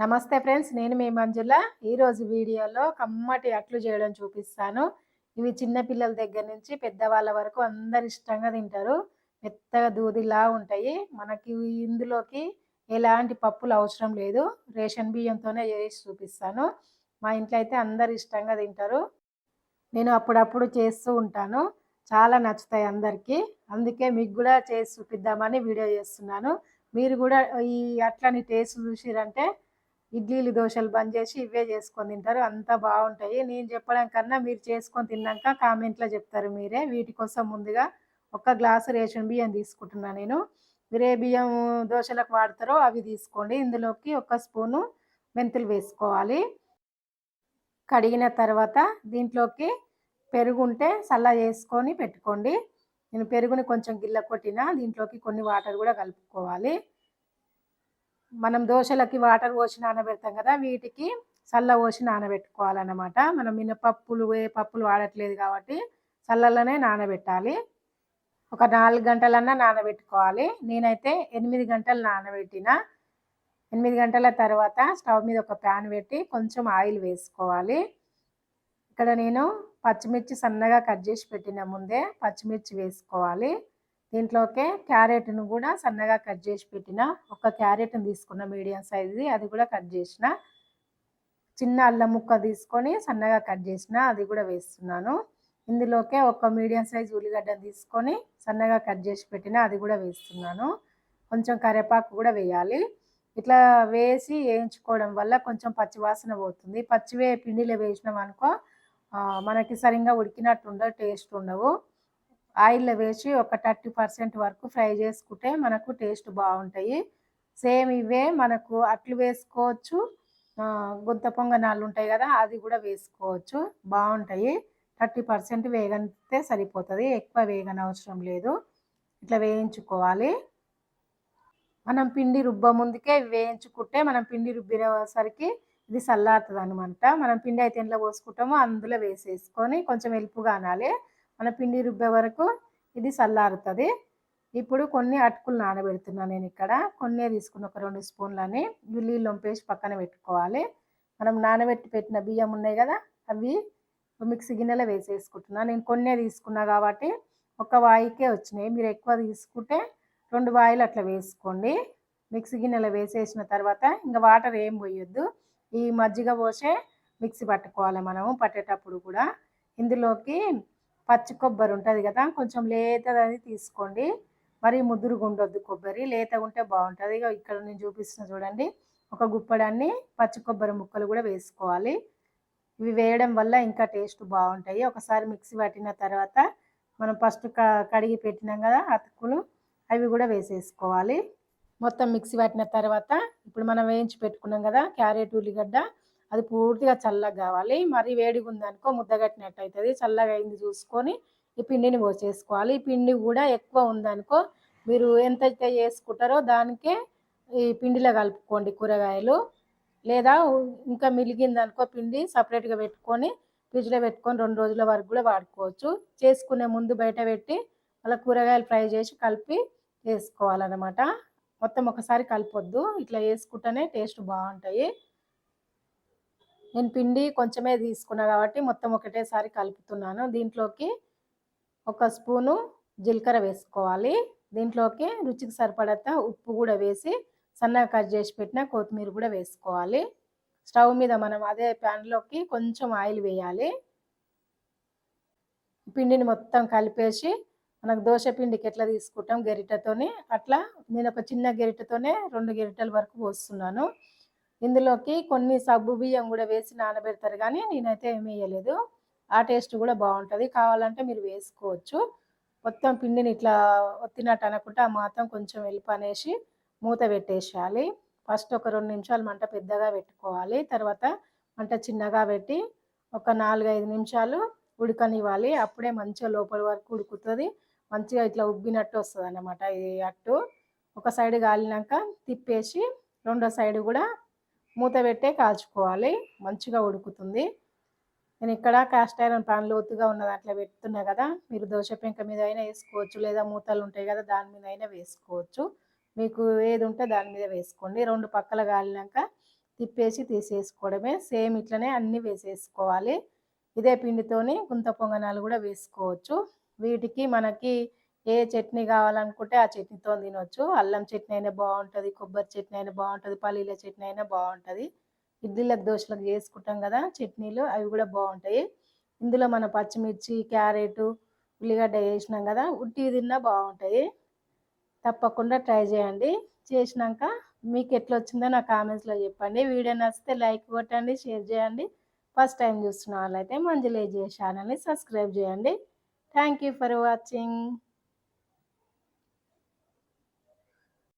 నమస్తే ఫ్రెండ్స్ నేను మీ మంజుల. ఈరోజు వీడియోలో కమ్మటి అట్లు చేయడం చూపిస్తాను. ఇవి చిన్నపిల్లల దగ్గర నుంచి పెద్దవాళ్ళ వరకు అందరు ఇష్టంగా తింటారు. మెత్తగా దూదిలా ఉంటాయి. మనకి ఇందులోకి ఎలాంటి పప్పులు అవసరం లేదు. రేషన్ బియ్యంతోనే చేసి చూపిస్తాను. మా ఇంట్లో అయితే అందరు ఇష్టంగా తింటారు. నేను అప్పుడప్పుడు చేస్తూ ఉంటాను. చాలా నచ్చుతాయి అందరికీ. అందుకే మీకు కూడా చేసి చూపిద్దామని వీడియో చేస్తున్నాను. మీరు కూడా ఈ అట్లని టేస్ట్ చూసిరంటే ఇడ్లీలు దోశలు బంద్ చేసి ఇవే చేసుకొని తింటారు. అంత బాగుంటాయి. నేను చెప్పడం కన్నా మీరు చేసుకొని తిన్నాక కామెంట్లో చెప్తారు మీరే. వీటి కోసం ముందుగా ఒక గ్లాసు రేషన్ బియ్యం తీసుకుంటున్నా నేను. మీరు ఏ బియ్యం దోశలకు వాడతారో అవి తీసుకోండి. ఇందులోకి ఒక స్పూను మెంతులు వేసుకోవాలి. కడిగిన తర్వాత దీంట్లోకి పెరుగు ఉంటే చల్ల చేసుకొని పెట్టుకోండి. నేను పెరుగుని కొంచెం గిల్ల కొట్టిన దీంట్లోకి కొన్ని వాటర్ కూడా కలుపుకోవాలి. మనం దోశలకి వాటర్ పోసి నానబెడతాం కదా వీటికి చల్ల పోసి నానబెట్టుకోవాలన్నమాట. మనం మినపప్పులు ఏ పప్పులు వాడట్లేదు కాబట్టి చల్లలోనే నానబెట్టాలి. ఒక నాలుగు గంటలన్నా నానబెట్టుకోవాలి. నేనైతే ఎనిమిది గంటలు నానబెట్టిన. ఎనిమిది గంటల తర్వాత స్టవ్ మీద ఒక ప్యాన్ పెట్టి కొంచెం ఆయిల్ వేసుకోవాలి. ఇక్కడ నేను పచ్చిమిర్చి సన్నగా కట్ చేసి పెట్టిన ముందే పచ్చిమిర్చి వేసుకోవాలి. దీంట్లోకే క్యారెట్ను కూడా సన్నగా కట్ చేసి పెట్టిన ఒక క్యారెట్ని తీసుకున్న మీడియం సైజుది అది కూడా కట్ చేసిన. చిన్న అల్లం ముక్క తీసుకొని సన్నగా కట్ చేసిన అది కూడా వేస్తున్నాను. ఇందులోకే ఒక మీడియం సైజు ఉల్లిగడ్డ తీసుకొని సన్నగా కట్ చేసి పెట్టిన అది కూడా వేస్తున్నాను. కొంచెం కరివేపాకు కూడా వేయాలి. ఇట్లా వేసి వేయించుకోవడం వల్ల కొంచెం పచ్చివాసన పోతుంది. పచ్చివే పిండిలో వేసినాం అనుకో మనకి సరిగ్గా ఉడికినట్టు ఉండవు టేస్ట్ ఉండవు. ఆయిల్లో వేసి ఒక థర్టీ పర్సెంట్ వరకు ఫ్రై చేసుకుంటే మనకు టేస్ట్ బాగుంటాయి. సేమ్ ఇవే మనకు అట్లు వేసుకోవచ్చు. గుంత పొంగనాలు ఉంటాయి కదా అది కూడా వేసుకోవచ్చు. బాగుంటాయి. థర్టీ పర్సెంట్ వేగంతే సరిపోతుంది. ఎక్కువ వేగన అవసరం లేదు. ఇట్లా వేయించుకోవాలి. మనం పిండి రుబ్బ ముందుకే వేయించుకుంటే మనం పిండి రుబ్బినసరికి ఇది చల్లారుతుంది అనమాట మనం పిండి అయితే ఇంట్లో పోసుకుంటామో అందులో వేసేసుకొని కొంచెం ఎలుపుగా అనాలి. మన పిండి రుబ్బే వరకు ఇది చల్లారుతుంది. ఇప్పుడు కొన్ని అటుకులు నానబెడుతున్నాను నేను ఇక్కడ. కొన్ని తీసుకున్న ఒక రెండు స్పూన్లని నీళ్ళు వంపేసి పక్కన పెట్టుకోవాలి. మనం నానబెట్టి పెట్టిన బియ్యం ఉన్నాయి కదా అవి మిక్సీ గిన్నెలో వేసేసుకుంటున్నాను నేను కొన్నే తీసుకున్నా కాబట్టి ఒక వాయికే వచ్చినాయి. మీరు ఎక్కువ తీసుకుంటే రెండు వాయిలు అట్లా వేసుకోండి. మిక్సీ గిన్నెలో వేసేసిన తర్వాత ఇంకా వాటర్ ఏం పోయొద్దు. ఈ మజ్జిగ పోసే మిక్సీ పట్టుకోవాలి మనము పట్టేటప్పుడు కూడా. ఇందులోకి పచ్చి కొబ్బరి ఉంటుంది కదా కొంచెం లేతది తీసుకోండి. మరి ముదురుగా ఉండొద్దు కొబ్బరి లేతగా ఉంటే బాగుంటుంది. ఇక ఇక్కడ నేను చూపిస్తున్న చూడండి ఒక గుప్పడాన్ని పచ్చి కొబ్బరి ముక్కలు కూడా వేసుకోవాలి. ఇవి వేయడం వల్ల ఇంకా టేస్ట్ బాగుంటాయి. ఒకసారి మిక్సీ పట్టిన తర్వాత మనం ఫస్ట్ కడిగి పెట్టినాం కదా అతుకులు అవి కూడా వేసేసుకోవాలి. మొత్తం మిక్సీ పట్టిన తర్వాత ఇప్పుడు మనం వేయించి పెట్టుకున్నాం కదా క్యారెట్ ఉల్లిగడ్డ అది పూర్తిగా చల్లగా కావాలి. మరి వేడిగా ఉందనుకో ముద్దగట్టినట్టు అవుతుంది చల్లగా అయింది చూసుకొని ఈ పిండిని పోసేసుకోవాలి. ఈ పిండి కూడా ఎక్కువ ఉందనుకో మీరు ఎంత అయితే చేసుకుంటారో దానికే ఈ పిండిలో కలుపుకోండి కూరగాయలు. లేదా ఇంకా మిలిగిందనుకో పిండి సపరేట్గా పెట్టుకొని ఫ్రిడ్జ్లో పెట్టుకొని రెండు రోజుల వరకు కూడా వాడుకోవచ్చు. చేసుకునే ముందు బయట పెట్టి అలా కూరగాయలు ఫ్రై చేసి కలిపి వేసుకోవాలన్నమాట మొత్తం ఒకసారి కలిపొద్దు. ఇట్లా వేసుకుంటేనే టేస్ట్ బాగుంటాయి. నేను పిండి కొంచెమే తీసుకున్నా కాబట్టి మొత్తం ఒకటేసారి కలుపుతున్నాను. దీంట్లోకి ఒక స్పూను జీలకర్ర వేసుకోవాలి. దీంట్లోకి రుచికి సరిపడంత ఉప్పు కూడా వేసి సన్నగా కట్ చేసి పెట్టిన కొత్తిమీర కూడా వేసుకోవాలి. స్టవ్ మీద మనం అదే ప్యాన్లోకి కొంచెం ఆయిల్ వేయాలి. పిండిని మొత్తం కలిపేసి మనకు దోశ పిండికి ఎట్లా తీసుకుంటాం గరిటతోని అట్లా నేను ఒక చిన్న గరిటతోనే రెండు గరిటెల వరకు పోస్తున్నాను. ఇందులోకి కొన్ని సబ్బు బియ్యం కూడా వేసి నానబెడతారు కానీ నేనైతే ఏమి వేయలేదు. ఆ టేస్ట్ కూడా బాగుంటుంది. కావాలంటే మీరు వేసుకోవచ్చు. మొత్తం పిండిని ఇట్లా ఒత్తినట్టు అనుకుంటే ఆ మాత్రం కొంచెం వెలుపనేసి మూత పెట్టేసేయాలి. ఫస్ట్ ఒక రెండు నిమిషాలు మంట పెద్దగా పెట్టుకోవాలి. తర్వాత మంట చిన్నగా పెట్టి ఒక నాలుగైదు నిమిషాలు ఉడకనివ్వాలి. అప్పుడే మంచిగా లోపల వరకు ఉడుకుతుంది. మంచిగా ఇట్లా ఉబ్బినట్టు వస్తుంది అన్నమాట ఈ అట్టు. ఒక సైడ్ కాలినాక తిప్పేసి రెండో సైడ్ కూడా మూత పెట్టే కాల్చుకోవాలి. మంచిగా ఉడుకుతుంది. నేను ఇక్కడ కాస్ట్ ఐరన్ పాన్ లోతుగా ఉన్న దాంట్లో పెడుతున్నా కదా మీరు దోశ పెంక మీద అయినా వేసుకోవచ్చు లేదా మూతలు ఉంటాయి కదా దాని మీద అయినా వేసుకోవచ్చు. మీకు ఏది ఉంటే దాని మీద వేసుకోండి. రెండు పక్కల కాలినాక తిప్పేసి తీసేసుకోవడమే. సేమ్ ఇట్లనే అన్నీ వేసేసుకోవాలి. ఇదే పిండితోని గుంత పొంగనాలు కూడా వేసుకోవచ్చు. వీటికి మనకి ఏ చట్నీ కావాలనుకుంటే ఆ చట్నీతో తినొచ్చు. అల్లం చట్నీ అయినా బాగుంటుంది కొబ్బరి చట్నీ అయినా బాగుంటుంది పల్లీల చట్నీ అయినా బాగుంటుంది. ఇడ్లీలకు దోశలకు చేసుకుంటాం కదా చట్నీలు అవి కూడా బాగుంటాయి. ఇందులో మన పచ్చిమిర్చి క్యారెట్ ఉల్లిగడ్డ వేసినాం కదా ఉట్టి తిన్నా బాగుంటుంది తప్పకుండా ట్రై చేయండి. చేసినాక మీకు ఎట్లా వచ్చిందో నా కామెంట్స్లో చెప్పండి. వీడియో నచ్చితే లైక్ కొట్టండి షేర్ చేయండి. ఫస్ట్ టైం చూస్తున్న వాళ్ళైతే మంజులేజీ ఛానల్ని సబ్స్క్రైబ్ చేయండి. Thank you for watching